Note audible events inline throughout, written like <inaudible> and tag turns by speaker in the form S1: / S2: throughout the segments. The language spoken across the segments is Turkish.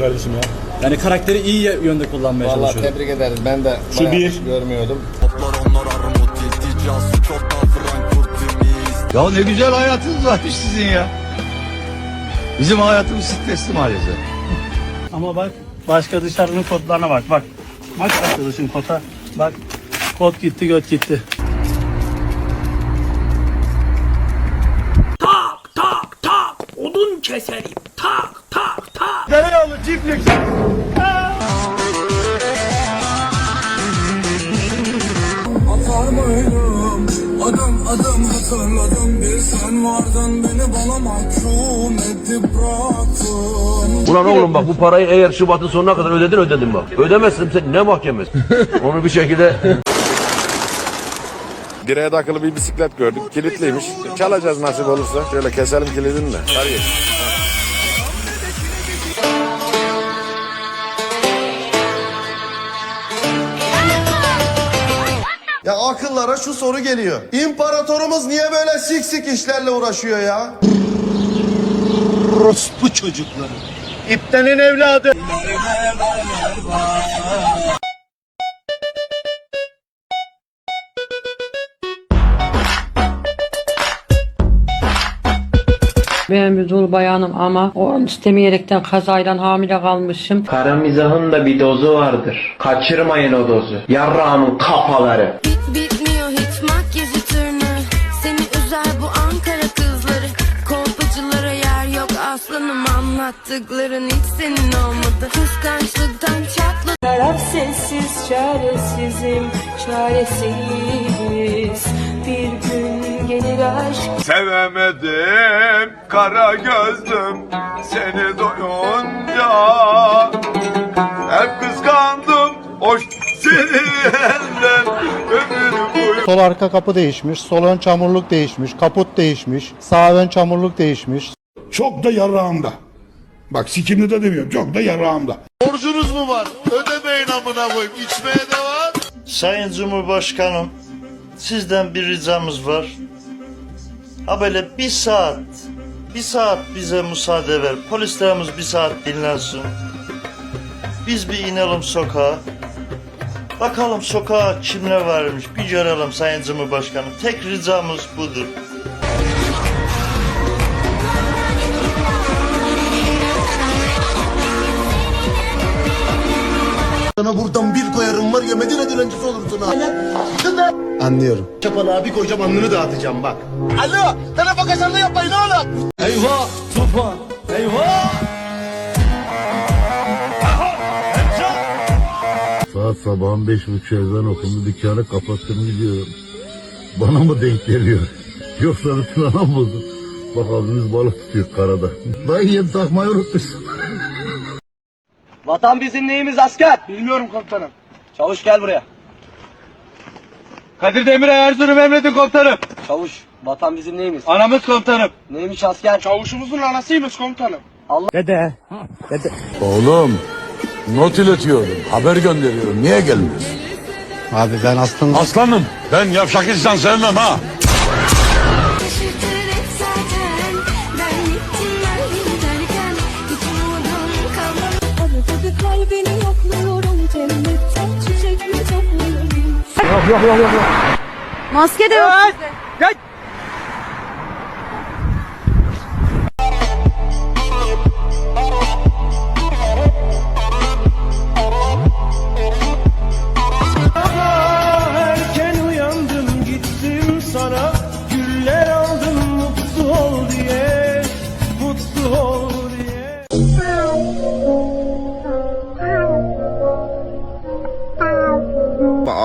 S1: kardeşim ya.
S2: Yani karakteri iyi yönde kullanmaya
S3: Vallahi
S2: çalışıyorum.
S3: tebrik ederiz. Ben de
S1: Şu
S3: bayağı
S1: bir.
S3: görmüyordum.
S4: Ya ne güzel hayatınız varmış sizin ya. Bizim hayatımız stresli maalesef.
S5: Ama bak başka dışarının kodlarına bak bak. Bak arkadaşın kota. Bak kod gitti göt gitti. Tak tak tak odun keserim. Dereyalı çiftlik.
S6: Atarmaydım Adım adım hatırladım Bir sen vardın beni bana mahkum edip bıraktın
S7: Ulan oğlum bak bu parayı eğer Şubat'ın sonuna kadar ödedin ödedin bak. Ödemezsin sen ne mahkemesi? <laughs> Onu bir şekilde
S3: Direğe takılı bir bisiklet gördük. Kilitliymiş. Çalacağız nasip olursa. Şöyle keselim kilidini de. Hadi.
S8: Ya akıllara şu soru geliyor. İmparatorumuz niye böyle sik sik işlerle uğraşıyor ya?
S4: Orospu çocukları. İptenin evladı.
S9: Ben bir dul bayanım ama o istemeyerekten kazayla hamile kalmışım.
S10: Kara mizahın da bir dozu vardır. Kaçırmayın o dozu. Yarrağımın kafaları.
S11: Bit bitmiyor hiç makyajı tırnı Seni üzer bu Ankara kızları Kolpacılara yer yok aslanım Anlattıkların hiç senin olmadı Kıskançlıktan çatladım
S9: Taraf sessiz çaresizim çaresiz bir gün gelir aşk
S6: Sevemedim kara gözlüm Seni doyunca Hep kıskandım Hoş seni elden
S5: Sol arka kapı değişmiş, sol ön çamurluk değişmiş, kaput değişmiş, sağ ön çamurluk değişmiş.
S1: Çok da yarağımda. Bak sikimli de demiyorum. Çok da yarağımda.
S8: Borcunuz mu var? Ödemeyin amına koyayım. İçmeye devam.
S4: Sayın Cumhurbaşkanım, sizden bir ricamız var. Ha böyle bir saat, bir saat bize müsaade ver. Polislerimiz bir saat dinlensin. Biz bir inelim sokağa. Bakalım sokağa kimler varmış bir görelim Sayın Cumhurbaşkanım. Tek ricamız budur.
S8: Sana buradan bir koyarım var ya Medine dilencisi olursun ha. Anlıyorum. Çapalı abi koyacağım alnını dağıtacağım bak. Alo! Telefon kaçarını yapmayın oğlum.
S5: Eyvah! Sopa! Eyvah!
S4: Saat sabahın beş buçuk ezan okundu dükkanı kapattım gidiyorum. Bana mı denk geliyor? Yoksa bütün anam bozuk. Bak abimiz balık tutuyor karada. Dayı yem takmayı unutmuşsun.
S2: Vatan bizim neyimiz asker? Bilmiyorum komutanım. Çavuş gel buraya.
S5: Kadir Demirel Erzurum emredin komutanım.
S2: Çavuş vatan bizim neyimiz?
S5: Anamız komutanım.
S2: Neymiş asker?
S5: Çavuşumuzun anasıymış komutanım.
S4: Oğlum not iletiyorum. Haber gönderiyorum. Niye gelmiyorsun?
S5: Abi ben aslında...
S4: Aslanım ben yavşak insan sevmem ha.
S11: Kalbini yokluyorum Cennetten çiçek mi topluyorum Maske de yok. sizde.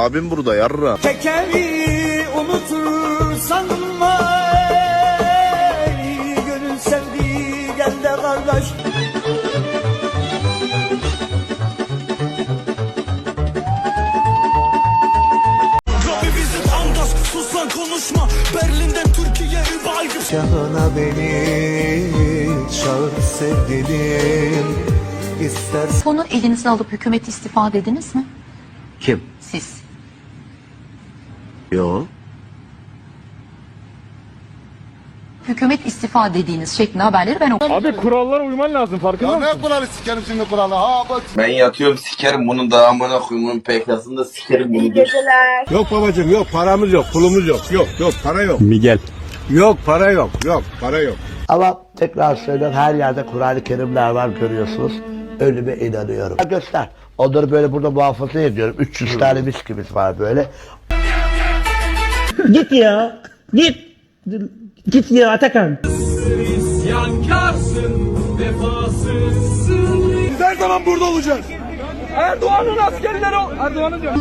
S8: Abim burada yarra.
S5: Tekeri unutur sanma ey Gönül sevdiği gel de kardeş
S6: Şahına beni çağır sevgilim İstersen
S9: Bunu elinize alıp hükümet istifa dediniz mi?
S7: kim?
S9: Siz.
S7: Yo.
S12: hükümet istifa dediğiniz şeklinde haberleri ben okudum.
S13: Ya ne kuralı sikerim şimdi kuralı ha bak.
S2: Ben yatıyorum sikerim bunun da amına koyayım bunun PK'sını da sikerim bunu.
S13: Yok babacım yok paramız yok pulumuz yok yok yok para yok.
S14: Miguel.
S13: Yok para yok yok para yok.
S10: Ama tekrar söylüyorum her yerde Kur'an-ı Kerimler var görüyorsunuz. Ölüme inanıyorum. Göster. Onları böyle burada muhafaza ediyorum. 300 tane miskimiz var böyle.
S14: Git ya. Git. Git ya Atakan.
S15: Her zaman burada olacağız.
S14: Erdoğan'ın askerleri Erdoğan'ın diyor.